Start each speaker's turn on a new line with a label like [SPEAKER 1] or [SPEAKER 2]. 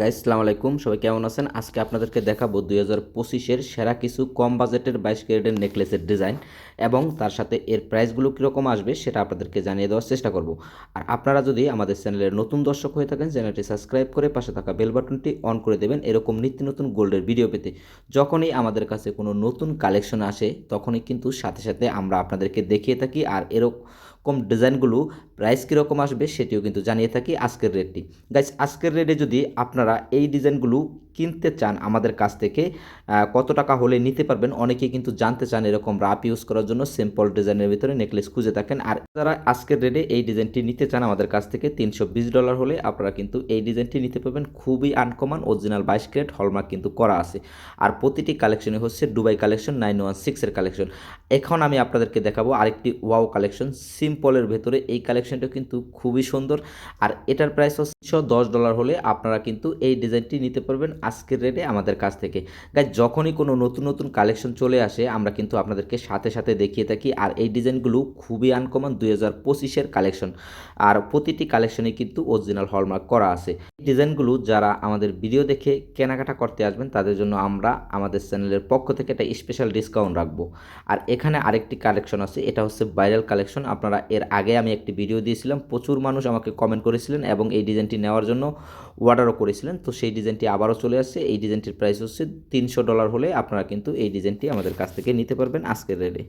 [SPEAKER 1] Guys সালাম আলাইকুম। সবাই কেমন আছেন? আজকে আপনাদেরকে দেখাবো দুই হাজার পঁচিশের সেরা কিছু কম বাজেটের বাইশ ক্যারেটের নেকলেসের ডিজাইন এবং তার সাথে এর প্রাইসগুলো কীরকম আসবে সেটা আপনাদেরকে জানিয়ে দেওয়ার চেষ্টা করব। আর আপনারা যদি আমাদের চ্যানেলের নতুন দর্শক হয়ে থাকেন, চ্যানেলটি সাবস্ক্রাইব করে পাশে থাকা বেল বাটনটি অন করে দেবেন এরকম নিত্য নতুন গোল্ডের ভিডিও পেতে। যখনই আমাদের কাছে কোনো নতুন কালেকশন আসে, তখনই কিন্তু সাথে সাথে আমরা আপনাদেরকে দেখিয়ে থাকি আর এরকম ডিজাইনগুলো প্রাইস কীরকম আসবে সেটিও কিন্তু জানিয়ে থাকি আজকের রেটটি গাইস আজকের রেটে যদি আপনারা এই ডিজাইনগুলো কিনতে চান আমাদের কাছ থেকে কত টাকা হলে নিতে পারবেন, অনেকেই কিন্তু জানতে চান এরকম রাপ ইউজ করার জন্য সিম্পল ডিজাইনের ভিতরে নেকলেস খুঁজে থাকেন। আর যারা আজকের রেটে এই ডিজাইনটি নিতে চান আমাদের কাছ থেকে, তিনশো বিশ ডলার হলে আপনারা কিন্তু এই ডিজাইনটি নিতে পারবেন। খুবই আনকমন অরিজিনাল বাইশ ক্যারেট হলমার্ক কিন্তু করা আছে। আর প্রতিটি কালেকশনই হচ্ছে দুবাই কালেকশন নাইন ওয়ান সিক্সের কালেকশন এখন আমি আপনাদেরকে দেখাবো আরেকটি ওয়াও কালেকশন সিম্পলের ভেতরে এই কালেকশনটা কিন্তু খুবই সুন্দর। আর এটার প্রাইস হচ্ছে দশ ডলার হলে আপনারা কিন্তু এই ডিজাইনটি নিতে পারবেন আজকের রেটে আমাদের কাছ থেকে। গাইজ যখনই কোনো নতুন নতুন কালেকশন চলে আসে, আমরা কিন্তু আপনাদেরকে সাথে সাথে দেখিয়ে থাকি। আর এই ডিজাইনগুলো খুবই আনকমন দুই হাজার পঁচিশের কালেকশন। আর প্রতিটি কালেকশনে কিন্তু অরিজিনাল হলমার্ক করা আছে। এই ডিজাইনগুলো যারা আমাদের ভিডিও দেখে কেনাকাটা করতে আসবেন, তাদের জন্য আমরা আমাদের চ্যানেলের পক্ষ থেকে একটা স্পেশাল ডিসকাউন্ট রাখব। আর এখানে আরেকটি কালেকশন আছে, এটা হচ্ছে ভাইরাল কালেকশন। আপনারা এর আগে আমি একটি ভিডিও দিয়েছিলাম, প্রচুর মানুষ আমাকে কমেন্ট করেছিলেন এবং এই ডিজাইনটি নেওয়ার জন্য অর্ডারও করেছিলেন। তো সেই ডিজাইনটি আবারও চলে আসছে। এই ডিজাইনটির প্রাইস হচ্ছে তিনশো ডলার হলে আপনারা কিন্তু এই ডিজাইনটি আমাদের কাছ থেকে নিতে পারবেন আজকের রেটে